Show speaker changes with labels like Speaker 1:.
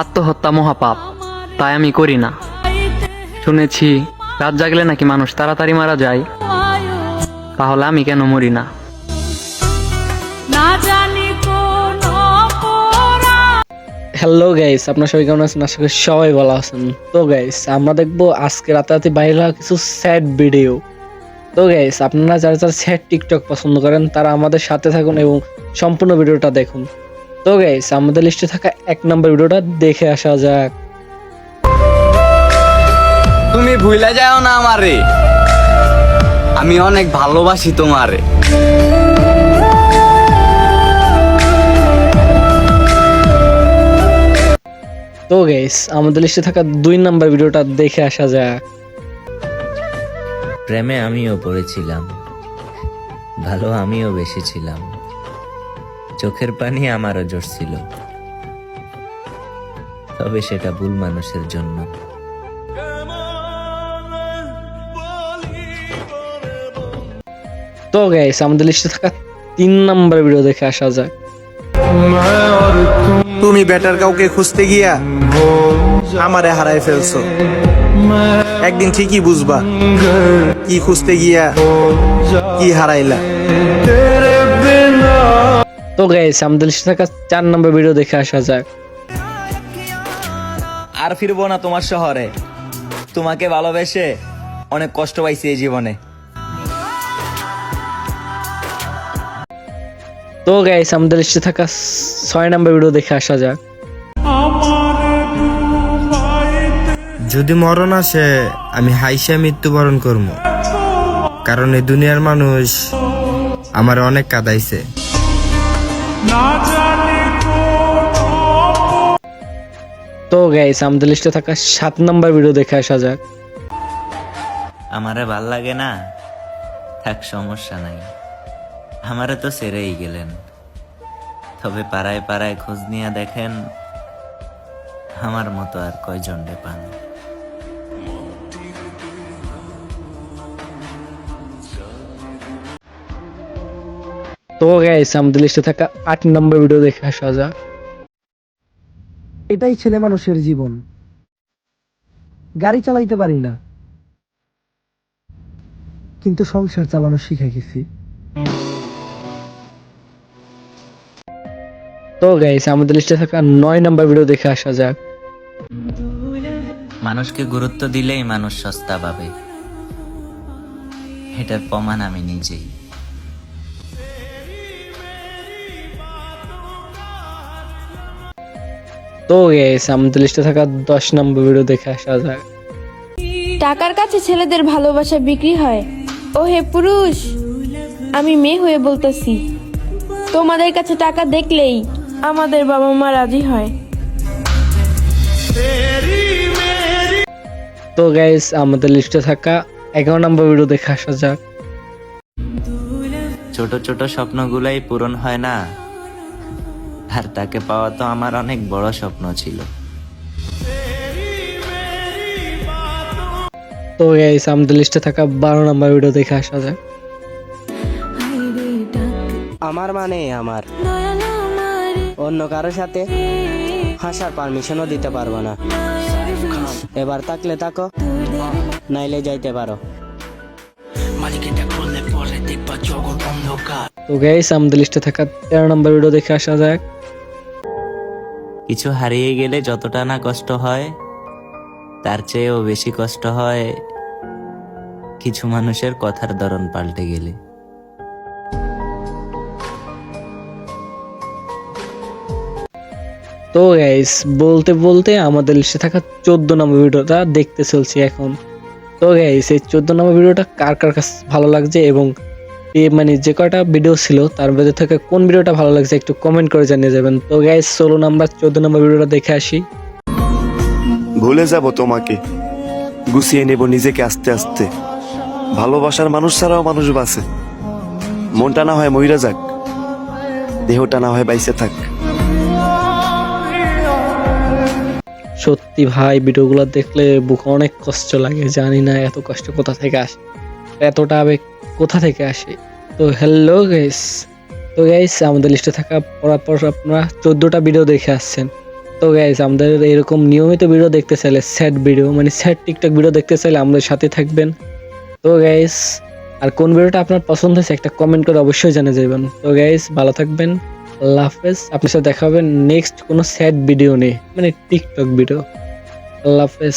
Speaker 1: আত্মহত্যা মহাপাপ তাই আমি করি না। শুনেছি রাত জাগলে নাকি মানুষ তাড়াতাড়ি মারা যায় তাহলে আমি কেন মরি না?
Speaker 2: হ্যালো গাইস আপনার সবাই কেমন আছেন? আশা করি সবাই ভালো আছেন। তো গাইস আমরা দেখব আজকে রাতারাতি বাইরে হওয়া কিছু স্যাড ভিডিও তো গাইস আপনারা যারা যারা স্যাড টিকটক পছন্দ করেন তারা আমাদের সাথে থাকুন এবং সম্পূর্ণ ভিডিওটা দেখুন। তো গাইস আমাদের লিস্টে থাকা এক নম্বর ভিডিওটা দেখে আসা যাক।
Speaker 3: তুমি ভুলে যাও না আমারে। আমি অনেক ভালোবাসি তোমারে।
Speaker 2: তো গাইস আমাদের লিস্টে থাকা দুই নম্বর ভিডিওটা দেখে আসা যাক।
Speaker 4: প্রেমে আমিও পড়েছিলাম। ভালো আমিও বেসেছিলাম চোখের পানি আমারও ছিল। তবে সেটা ভুল মানুষের জন্য।
Speaker 2: তো গাইস আমাদের লিস্টে থাকা তিন নম্বর ভিডিও দেখে আসা যাক।
Speaker 5: তুমি বেটার কাউকে খুঁজতে গিয়া আমারে হারাই ফেলছো। একদিন ঠিকই বুঝবা কি খুঁজতে গিয়া কি হারাইলা।
Speaker 2: তো গাইস আমাদের থাকা চার নম্বর ভিডিও দেখে আসা যাক।
Speaker 4: আর ফিরবো না তোমার শহরে। তোমাকে ভালোবেসে অনেক কষ্ট পাইছি এই জীবনে।
Speaker 2: তো গাইস আমাদের লিস্টে থাকা ছয় নম্বর ভিডিও দেখে আসা যাক।
Speaker 6: যদি মরণ আসে আমি হাইসা মৃত্যুবরণ করব কারণ এই দুনিয়ার মানুষ আমার অনেক কাদাইছে।
Speaker 2: তো গাইস আমাদের লিস্টে থাকা সাত নম্বর ভিডিও দেখে আসা যাক।
Speaker 4: আমারে ভালো লাগে না? থাক সমস্যা নাই। আমারে তো সেরেই গেলেন। তবে পাড়ায় পাড়ায় খোঁজ নিয়ে দেখেন আমার মতো আর কয়জন রে পান?
Speaker 2: তো গাইস আমাদের লিস্টে থাকা আট নম্বর ভিডিও দেখে আসা যাক।
Speaker 7: এটাই ছেলে মানুষের জীবন। গাড়ি চালাইতে পারি না। কিন্তু সংসার চালানো শিখে গেছি।
Speaker 2: তো গাইস আমাদের লিস্টে থাকা নয় নম্বর ভিডিও দেখে আসা যাক।
Speaker 4: মানুষকে গুরুত্ব দিলেই মানুষ সস্তা পাবে। এটার প্রমাণ আমি নিজেই।
Speaker 2: তো গাইস আমাদের লিস্টে থাকা দশ নম্বর ভিডিও দেখে আসা যাক।
Speaker 8: টাকার কাছে ছেলেদের ভালোবাসা বিক্রি হয়। ও হে পুরুষ আমি মেয়ে হয়ে বলতেছি। তোমাদের কাছে টাকা দেখলেই আমাদের বাবা মা রাজি হয়।
Speaker 2: তো গাইস আমাদের লিস্টে থাকা এগারো নম্বর ভিডিও দেখে আসা যাক।
Speaker 4: ছোট ছোট স্বপ্নগুলাই পূরণ হয় না। আর তাকে পাওয়া তো আমার অনেক বড় স্বপ্ন ছিল।
Speaker 2: তো গাইস আমাদের লিস্টে থাকা বারো নম্বর ভিডিও দেখে আসা যাক।
Speaker 9: আমার মানে আমার। অন্য কারোর সাথে হাসার পারমিশনও দিতে পারব না। এবার তাকলে তাকো নাইলে যাইতে পারো।
Speaker 2: তো গাইস আমাদের লিস্টে থাকা তেরো নম্বর ভিডিও দেখে আসা যাক।
Speaker 4: কিছু হারিয়ে গেলে যতটা না কষ্ট হয় তার চেয়েও বেশি কষ্ট হয় কিছু মানুষের কথার ধরন পাল্টে গেলে।
Speaker 2: তো গাইস বলতে বলতে আমাদের লিস্টে থাকা চোদ্দ নম্বর ভিডিওটা দেখতে চলছি এখন। তো গাইস এই চোদ্দ নম্বর ভিডিওটা কার কার কাছে ভালো লাগছে এবং মানে যে কয়টা ভিডিও ছিল তার মধ্যে থেকে কোন ভিডিওটা ভালো লাগছে একটু কমেন্ট করে জানিয়ে যাবেন। তো গাইস ষোলো নাম্বার চোদ্দ নম্বর ভিডিওটা দেখে আসি।
Speaker 5: ভুলে যাব তোমাকে। গুছিয়ে নেব নিজেকে আস্তে আস্তে। ভালোবাসার মানুষ ছাড়াও মানুষ বাঁচে। মনটা না হয় মইরা যাক। দেহটা না হয় বাইসে থাক।
Speaker 2: সত্যি ভাই ভিডিওগুলো দেখলে বুকে অনেক কষ্ট লাগে জানি না এত কষ্ট কোথা থেকে আসে এতটা আবেগ কোথা থেকে আসে? তো হ্যালো গাইস তো গাইস আমাদের লিস্টে থাকা পর আপনারা চোদ্দোটা ভিডিও দেখে আসছেন। তো গাইস আমাদের এরকম নিয়মিত ভিডিও দেখতে চাইলে স্যাড ভিডিও মানে স্যাড টিকটক ভিডিও দেখতে চাইলে আমাদের সাথে থাকবেন। তো গাইস আর কোন ভিডিওটা আপনার পছন্দ হয়েছে একটা কমেন্ট করে অবশ্যই জানিয়ে যাবেন তো গাইস ভালো থাকবেন, আল্লাহ হাফেজ, আপনার সাথে দেখা হবে নেক্সট কোনো স্যাড ভিডিও নেই মানে টিকটক ভিডিও আল্লাহ হাফেজ।